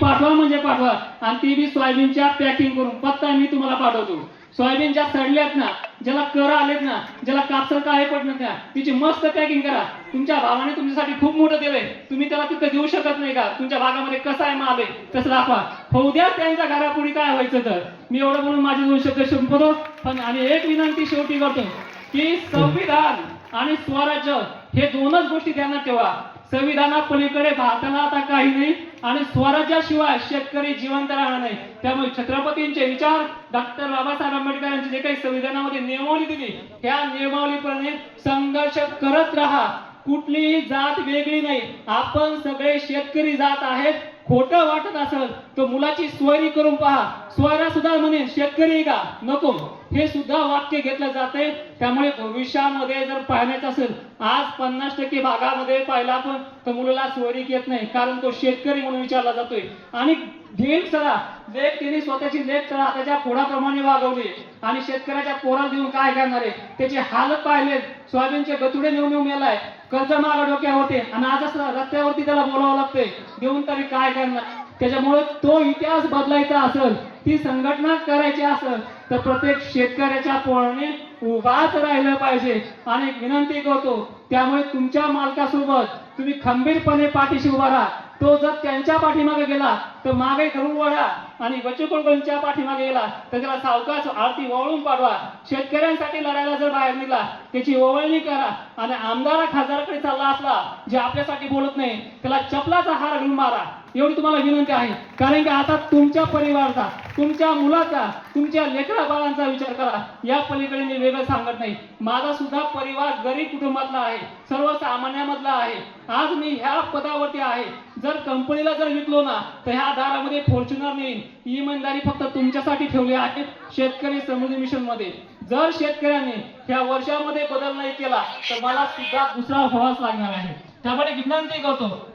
पाठवा म्हणजे पाठवा. आणि ती बी सोयाबीनच्या पॅकिंग करून पत्ता मी तुम्हाला पाठवतो. सोयाबीनच्या सडल्यात ना ज्याला कर आलेत ना ज्याला कापसर काय पडणार ना तिची मस्त पॅकिंग करा. तुमच्या भावाने तुमच्यासाठी खूप मोठं दिलंय तुम्ही त्याला तिथं देऊ शकत नाही का? तुमच्या भागामध्ये कसं आहे माल आहे तसं दाखवा. होऊ द्या त्यांच्या घरापुढे काय व्हायचं तर. मी एवढं म्हणून माझे दोन शब्द संपतो पण आणि एक विनंती शेवटी करतो की संविधान आणि स्वराज्य हे दोनच गोष्टी ध्यानात ठेवा. संविधानापलीकडे भारताला आता काही नाही आणि स्वराज्याशिवाय शेतकरी जिवंत राहणार नाही. त्यामुळे छत्रपतींचे विचार डॉक्टर बाबासाहेब आंबेडकरांची जे काही संविधानामध्ये नियमावली दिली त्या नियमावलीप्रमाणे संघर्ष करत राहा. कुठलीही जात वेगळी नाही. आपण सगळे शेतकरी जात आहेत. खोटं वाटत असेल तर मुलाची स्वरी करून पहा. स्वरा सुद्धा म्हणे शेतकरी का? नको. हे सुद्धा वाक्य घेतलं जाते त्यामुळे भविष्यामध्ये जर पाहण्याचं असेल आज पन्नास टक्के भागामध्ये पाहिला आपण तर मुलाला स्वरी येत नाही कारण तो शेतकरी म्हणून विचारला जातोय. आणि ढेल सरा लेख त्यांनी स्वतःची लेख सरा त्याच्या पोराप्रमाणे वागवली. आणि शेतकऱ्याच्या पोरा देऊन काय करणार आहे? त्याचे हालत पाहिले. सोयाबीनचे गतुडे नेऊन नेऊन गेलाय कर्ज मागा डोक्यावरती आणि आज रस्त्यावरती त्याला बोलावं लागतंय. देऊन तरी काय करणार? त्याच्यामुळे तो इतिहास बदलायचा असेल ती संघटना करायची असेल तर प्रत्येक शेतकऱ्याच्या पोळाने उभाच राहिलं पाहिजे. आणि विनंती करतो त्यामुळे तुमच्या मालकासोबत तुम्ही खंबीरपणे पाठीशी उभा राहा. तो जर त्यांच्या पाठीमागे गेला तर मागे करून वळा आणि बच्चूकडच्या पाठीमागे गेला तर त्याला सावकाश आरती ओवळून पाडवा शेतकऱ्यांसाठी लढायला जर बाहेर निघला त्याची ओवळणी करा आणि आमदार खासदाराकडे चालला असला जे आपल्यासाठी बोलत नाही त्याला चपलाचा हार घालून मारा. एवढी तुम्हाला विनंती आहे. कारण की आता तुमच्या परिवाराचा तुमच्या मुलाचा तुमच्या लेकरा बाळांचा विचार करा. या पलीकडे मी वेगळं सांगत नाही. माझा सुद्धा परिवार गरीब कुटुंबातला आहे. सर्वसामान्यामधला आहे. आज मी ह्या पदावरती आहे. जर कंपनीला जर विकलो ना तर ह्या दारामध्ये फॉर्च्युनर नेईन. ही इमानदारी फक्त तुमच्यासाठी ठेवली आहे शेतकरी समृद्धी मिशनमध्ये. जर शेतकऱ्यांनी ह्या वर्षामध्ये बदल नाही केला तर मला सुद्धा दुसरा व्हावाच लागणार आहे. त्यामुळे विनंती करतो.